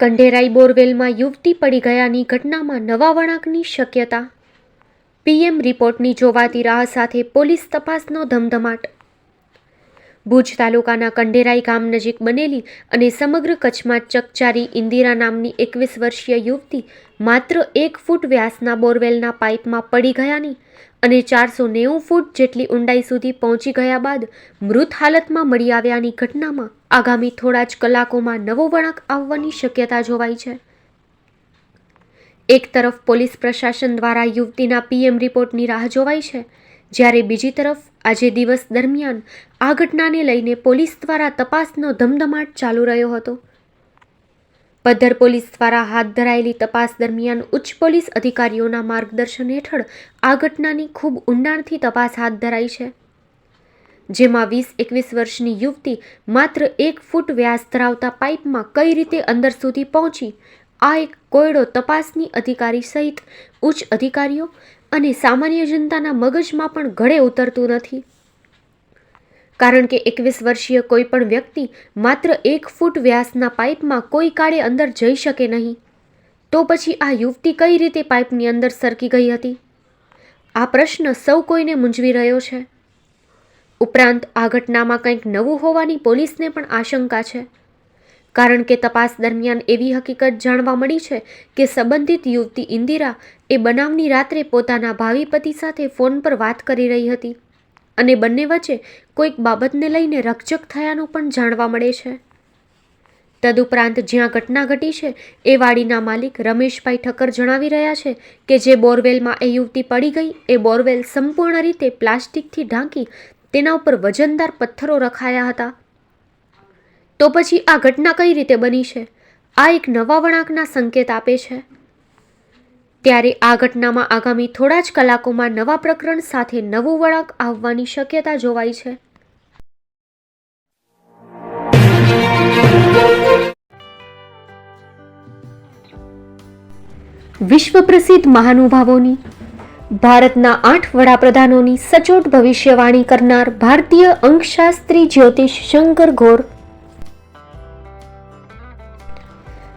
કંઢેરાઈ બોરવેલમાં યુવતી પડી ગયાની ઘટનામાં નવા વળાંકની શક્યતા. પીએમ રિપોર્ટની જોવાતી રાહ સાથે પોલીસ તપાસનો ધમધમાટ. ભુજ તાલુકાના કંઢેરાઈ ગામ નજીક બનેલી અને સમગ્ર કચ્છમાં ચકચારી ઇન્દિરા નામની એકવીસ વર્ષીય યુવતી માત્ર એક ફૂટ વ્યાસના બોરવેલના પાઇપમાં પડી ગયાની અને ચારસો નેવું ફૂટ જેટલી ઊંડાઈ સુધી પહોંચી ગયા બાદ મૃત હાલતમાં મળી આવ્યાની ઘટનામાં આગામી થોડા જ કલાકોમાં નવો વળાંક આવવાની શક્યતા જોવાઈ છે. એક તરફ પોલીસ પ્રશાસન દ્વારા યુવતીના પીએમ રિપોર્ટની રાહ જોવાઈ છે જ્યારે બીજી તરફ આજે દિવસ દરમિયાન આ ઘટનાને લઈને પોલીસ દ્વારા તપાસનો ધમધમાટ ચાલુ રહ્યો હતો. પદ્ધર પોલીસ દ્વારા હાથ ધરાયેલી તપાસ દરમિયાન ઉચ્ચ પોલીસ અધિકારીઓના માર્ગદર્શન હેઠળ આ ઘટનાની ખૂબ ઊંડાણથી તપાસ હાથ ધરાઈ છે. જેમાં વીસ એકવીસ વર્ષની યુવતી માત્ર એક ફૂટ વ્યાસ ધરાવતા પાઇપમાં કઈ રીતે અંદર સુધી પહોંચી, આ એક કોયડો તપાસની અધિકારી સહિત ઉચ્ચ અધિકારીઓ અને સામાન્ય જનતાના મગજમાં પણ ઘડે ઉતરતું નથી. કારણ કે એકવીસ વર્ષીય કોઈ પણ વ્યક્તિ માત્ર એક ફૂટ વ્યાસના પાઇપમાં કોઈ કાળે અંદર જઈ શકે નહીં. તો પછી આ યુવતી કઈ રીતે પાઇપની અંદર સરકી ગઈ હતી? આ પ્રશ્ન સૌ કોઈને મૂંઝવી રહ્યો છે. ઉપરાંત આ ઘટનામાં કંઈક નવું હોવાની પોલીસને પણ આશંકા છે. કારણ કે તપાસ દરમિયાન એવી હકીકત જાણવા મળી છે કે સંબંધિત યુવતી ઇન્દિરા એ બનાવની રાત્રે પોતાના ભાવિ પતિ સાથે ફોન પર વાત કરી રહી હતી અને બંને વચ્ચે કોઈક બાબતને લઈને રકજક થયાનું પણ જાણવા મળે છે. તદુપરાંત જ્યાં ઘટના ઘટી છે એ વાડીના માલિક રમેશભાઈ ઠક્કર જણાવી રહ્યા છે કે જે બોરવેલમાં એ યુવતી પડી ગઈ એ બોરવેલ સંપૂર્ણ રીતે પ્લાસ્ટિકથી ઢાંકી તેના ઉપર વજનદાર પથ્થરો રખાયા હતા. તો પછી આ ઘટના કઈ રીતે બની છે? આ એક નવા વળાંકના સંકેત આપે છે. ત્યારે આ ઘટનામાં આગામી થોડા જ કલાકોમાં નવા પ્રકરણ સાથે નવું વળાંક આવવાની શક્યતા જોવાઈ છે. વિશ્વ પ્રસિદ્ધ મહાનુભાવોની, ભારતના આઠ વડાપ્રધાનોની સચોટ ભવિષ્યવાણી કરનાર ભારતીય અંકશાસ્ત્રી જ્યોતિષ શંકર ઘોર